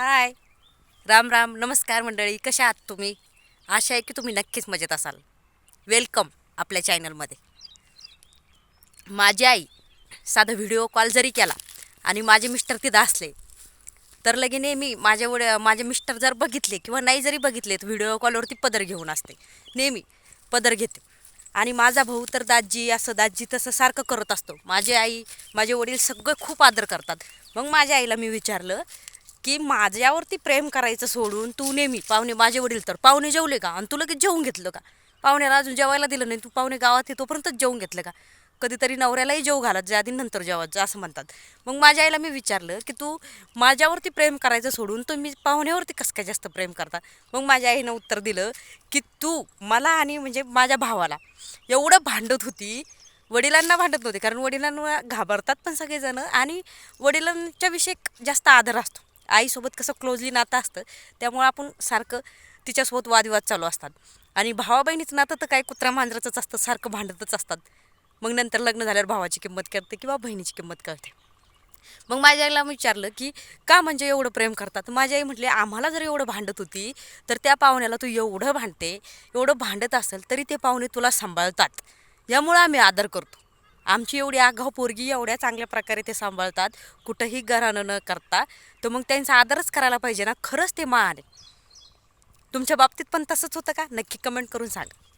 हाय. राम राम नमस्कार मंडळी कशा आहात तुम्ही? आशा आहे की तुम्ही नक्कीच मजेत असाल. वेलकम आपल्या चॅनलमध्ये माझी आई साधा व्हिडिओ कॉल जरी केला आणि माझे मिस्टर तिथं असले तर लगे नेहमी माझ्या वड माझे मिस्टर जर बघितले किंवा नाही जरी बघितले तर व्हिडिओ कॉलवरती पदर घेऊन असते. नेहमी पदर घेते. आणि माझा भाऊ तर दाजी असं दाजी तसं सारखं करत असतो. माझी आई माझे वडील सगळं खूप आदर करतात. मग माझ्या आईला मी विचारलं की माझ्यावरती प्रेम करायचं सोडून तू नेहमी पाहुणे माझे वडील तर पाहुणे जेवले का? आणि तू लगेच जेवून घेतलं का? पाहुण्याला अजून जेवायला दिलं नाही तू पाहुणे गावात येतोपर्यंतच तोपर्यंतच जेवून घेतलं का? कधीतरी नवऱ्यालाही जेव घालत जा आधी नंतर जेवत जा असं म्हणतात. मग माझ्या आईला मी विचारलं की तू माझ्यावरती प्रेम करायचं सोडून तुम्ही पाहुण्यावरती कसं काय जास्त प्रेम करता? मग माझ्या आईनं उत्तर दिलं की तू मला आणि म्हणजे माझ्या भावाला एवढं भांडत होती वडिलांना भांडत नव्हते कारण वडिलांना घाबरतात पण सगळेजणं आणि वडिलांच्या विषयी जास्त आदर असतो. आईसोबत कसं क्लोजली नातं असतं त्यामुळं आपण सारखं तिच्यासोबत वादविवाद चालू असतात. आणि भावा बहिणीचं नातं तर काय कुत्रा मांजराचंच असतं सारखं भांडतच असतात. मग नंतर लग्न झाल्यावर भावाची किंमत करते किंवा बहिणीची किंमत करते मग माझ्या आईला मी विचारलं की का म्हणजे एवढं प्रेम करतात? माझी आई म्हटली आम्हाला जर एवढं भांडत होती तर त्या पाहुण्याला तू एवढं भांडते एवढं भांडत असेल तरी ते पाहुणे तुला सांभाळतात. यामुळं आम्ही आदर करतो. आमची एवढी आगाव पोरगी एवढ्या चांगल्या प्रकारे ते सांभाळतात. कुठंही घरानं न करता. तर मग त्यांचा आदरच करायला पाहिजे ना. खरंच ते मान आहे. तुमच्या बाबतीत पण तसंच होतं का? नक्की कमेंट करून सांगा.